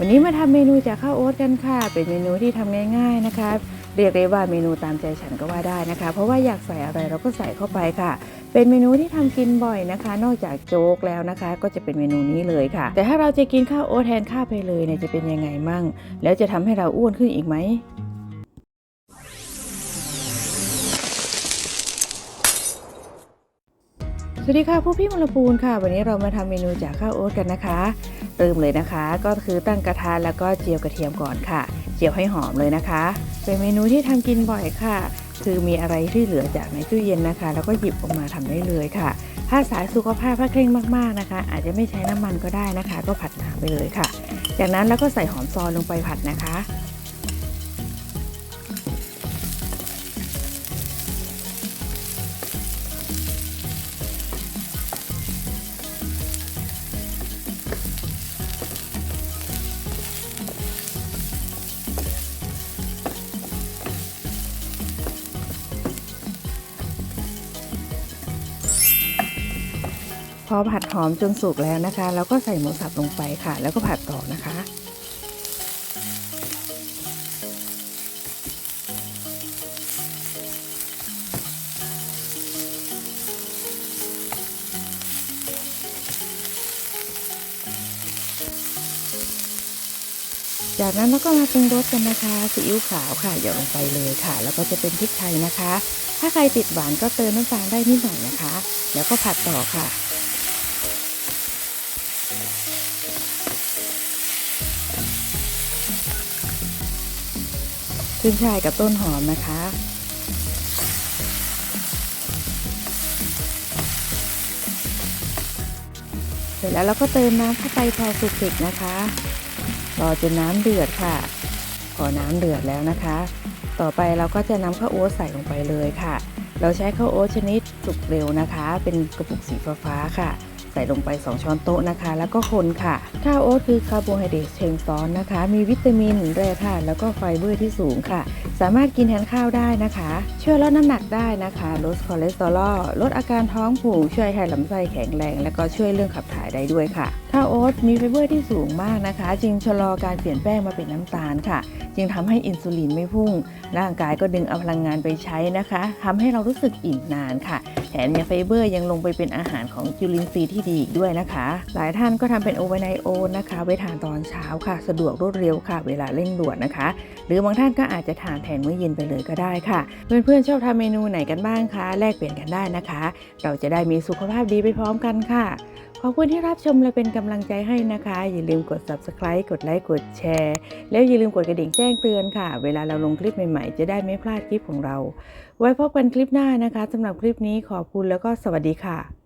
วันนี้มาทำเมนูจากข้าวโอ๊ตกันค่ะ เป็นเมนูที่ทำง่าย ๆนะคะ เรียกได้ว่าเมนูตามใจฉันก็ว่าได้นะคะ เพราะว่าอยากใส่อะไรเราก็ใส่เข้าไปค่ะ เป็นเมนูที่ทำกินบ่อยนะคะ นอกจากโจ๊กแล้วนะคะ ก็จะเป็นเมนูนี้เลยค่ะ แต่ถ้าเราจะกินข้าวโอ๊ตแทนข้าวไปเลยเนี่ยจะเป็นยังไงมั่ง แล้วจะทำให้เราอ้วนขึ้นอีกไหม วัสดีค่ะผู้พี่มลปูนค่ะ วันนี้เรามาทำเมนูจากข้าวโอ๊ตกันนะคะเริ่มเลยนะคะ ก็คือตั้งกระทะแล้วก็เจียวกระเทียมก่อนค่ะ เจียวให้หอมเลยนะคะ เป็นเมนูที่ทำกินบ่อยค่ะ คือมีอะไรที่เหลือจากในตู้เย็นนะคะ แล้วก็หยิบออกมาทำได้เลยค่ะ ถ้าสายสุขภาพถ้าเคร่งมากๆนะคะ อาจจะไม่ใช้น้ำมันก็ได้นะคะ ก็ผัดน้ำไปเลยค่ะ จากนั้นแล้วก็ใส่หอมซอยลงไปผัดนะคะ พอผัดหอมจนสุกแล้วนะคะแล้วก็ใส่หมูสับลงไปค่ะ แล้วก็ผัดต่อนะคะจากนั้นเราก็มาปรุงรสกันนะคะซีอิ๊วขาวค่ะหยดลงไปเลยค่ะ แล้วก็จะเป็นพริกไทยนะคะ ถ้าใครติดหวานก็เติมน้ำตาลได้นิดหน่อยนะคะ แล้วก็ผัดต่อค่ะ ขึ้นช่ายกับต้นหอมนะคะ เสร็จแล้วเราก็เติมน้ำเข้าไปพอสุกๆนะคะ รอจนน้ำเดือดค่ะ พอน้ำเดือดแล้วนะคะ ต่อไปเราก็จะนำข้าวโอ๊ตใส่ลงไปเลยค่ะ เราใช้ข้าวโอ๊ตชนิดสุกเร็วนะคะ เป็นกระปุกสีฟ้าๆค่ะ ส่ลงไป 2 ช้อนโต๊ะนะคะ แล้วก็คนค่ะ ข้าวโอ๊ตคือคาร์โบไฮเดรตเชิงซ้อนนะคะ มีวิตามินแร่ธาตุแล้วก็ไฟเบอร์ที่สูงค่ะ สามารถกินแทนข้าวได้นะคะ ช่วยลดน้ำหนักได้นะคะ ลดคอเลสเตอรอลลดอาการท้องผูกช่วยให้ลำไส้แข็งแรง และก็ช่วยเรื่องขับถ่ายได้ด้วยค่ะข้าวโอ๊ตมีไฟเบอร์ที่สูงมากนะคะ จึงชะลอการเปลี่ยนแป้งมาเป็นน้ำตาลค่ะ จึงทำให้อินซูลินไม่พุ่ง ร่างกายก็ดึงเอาพลังงานไปใช้นะคะทำให้เรารู้สึกอิ่มนานค่ะแถมยังไฟเบอร์ยังลงไปเป็นอาหารของจุลินทรีย์ที่ดีอีกด้วยนะคะ หลายท่านก็ทำเป็นโอเวอร์ไนโอนะคะ ไว้ทานตอนเช้าค่ะ สะดวกรวดเร็วค่ะ เวลาเร่งด่วนนะคะ หรือบางท่านก็อาจจะทานแทนมื้อเย็นไปเลยก็ได้ค่ะ เพื่อนๆชอบทำเมนูไหนกันบ้างคะแลกเปลี่ยนกันได้นะคะ เราจะได้มีสุขภาพดีไปพร้อมกันค่ะขอบคุณที่รับชมและเป็นกำลังใจให้นะคะ อย่าลืมกด subscribe กดไลค์กดแชร์ แล้วอย่าลืมกดกระดิ่งแจ้งเตือนค่ะ เวลาเราลงคลิปใหม่ๆ จะได้ไม่พลาดคลิปของเรา ไว้พบกันคลิปหน้านะคะสำหรับคลิปนี้ขอบคุณแล้วก็สวัสดีค่ะ